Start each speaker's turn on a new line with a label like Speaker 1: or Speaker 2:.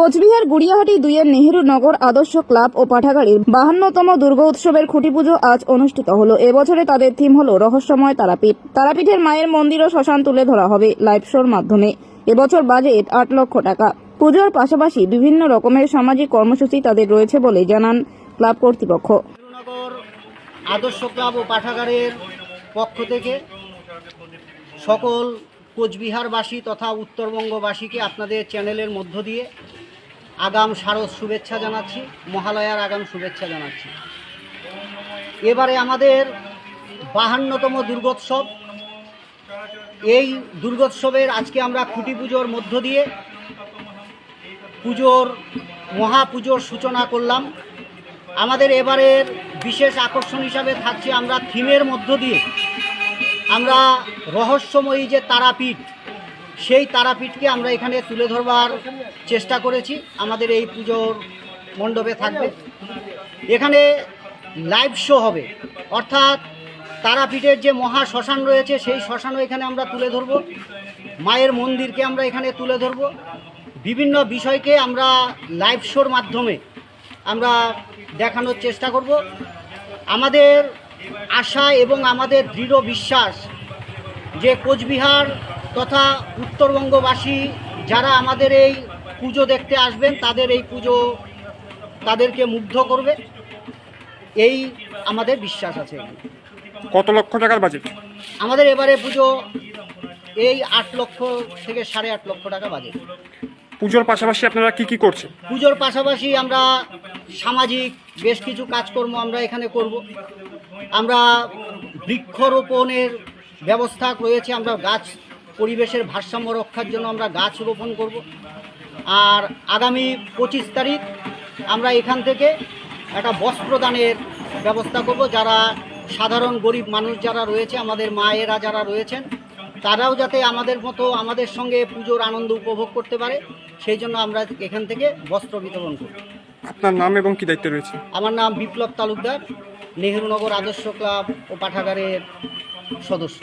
Speaker 1: কোচবিহার গুড়িয়াহাটি দুইয়ের নেহেরু নগর আদর্শ ক্লাব ও পাঠাগাড়ির বাহান্নতম দুর্গা উৎসবের খুঁটি পুজো আজ অনুষ্ঠিত হলো। এবছরে তাদের থিম হলো রহস্যময় তারাপীঠ। তারাপীঠের মায়ের মন্দির ও শ্মশান তুলে ধরা হবে লাইভ শোর মাধ্যমে। এবছর বাজেট আট লক্ষ টাকা। পুজোর পাশাপাশি বিভিন্ন রকমের সামাজিক কর্মসূচি তাদের রয়েছে বলে জানান ক্লাব কর্তৃপক্ষ।
Speaker 2: আদর্শ ক্লাব ও পাঠাগারের পক্ষ থেকে সকল কোচবিহারবাসী তথা উত্তরবঙ্গবাসীকে আপনাদের চ্যানেলের মধ্য দিয়ে আগাম শারদ শুভেচ্ছা জানাচ্ছি, মহালয়ার আগাম শুভেচ্ছা জানাচ্ছি। এবারে আমাদের বাহান্নতম দুর্গোৎসব। এই দুর্গোৎসবের আজকে আমরা খুঁটি পুজোর মধ্য দিয়ে পুজোর মহাপুজোর সূচনা করলাম। আমাদের এবারের বিশেষ আকর্ষণ হিসাবে থাকছে আমরা থিমের মধ্য দিয়ে। আমরা রহস্যময়ী যে তারাপীঠ সেই তারাপীঠকে আমরা এখানে তুলে ধরবার চেষ্টা করেছি। আমাদের এই পুজোর মণ্ডপে থাকবে। এখানে লাইভ শো হবে। অর্থাৎ তারাপীঠের যে মহা শ্মশান রয়েছে, সেই শ্মশানও এখানে আমরা তুলে ধরব। মায়ের মন্দিরকে আমরা এখানে তুলে ধরব। বিভিন্ন বিষয়কে আমরা লাইভ শোর মাধ্যমে আমরা দেখানোর চেষ্টা করব। আমাদের আশা এবং আমাদের দৃঢ় বিশ্বাস যে কোচবিহার তথা উত্তরবঙ্গবাসী যারা আমাদের এই পুজো দেখতে আসবেন তাদের এই পুজো তাদেরকে মুগ্ধ করবে। এই আমাদের বিশ্বাস আছে।
Speaker 3: কত লক্ষ টাকার বাজেট
Speaker 2: আমাদের এবারে পুজো এই আট লক্ষ থেকে সাড়ে আট লক্ষ টাকা বাজেট
Speaker 3: পুজোর পাশাপাশি আপনারা কি কি করছেন?
Speaker 2: পুজোর পাশাপাশি আমরা সামাজিক বেশ কিছু কাজকর্ম আমরা এখানে করব। আমরা বৃক্ষরোপণের ব্যবস্থা রয়েছে আমরা গাছ পরিবেশের ভারসাম্য রক্ষার জন্য আমরা গাছ রোপণ করব। আর আগামী পঁচিশ তারিখ আমরা এখান থেকে একটা বস্ত্রদানের ব্যবস্থা করব। যারা সাধারণ গরিব মানুষ যারা রয়েছে আমাদের মায়েরা যারা রয়েছেন তারাও যাতে আমাদের মতো আমাদের সঙ্গে পুজোর আনন্দ উপভোগ করতে পারে। সেই জন্য আমরা এখান থেকে বস্ত্র বিতরণ করব।
Speaker 3: আপনার নাম এবং কি দায়িত্ব রয়েছে?
Speaker 2: আমার নাম বিপ্লব তালুকদার নেহেরুনগর আদর্শ ক্লাব ও পাঠাগারের সদস্য।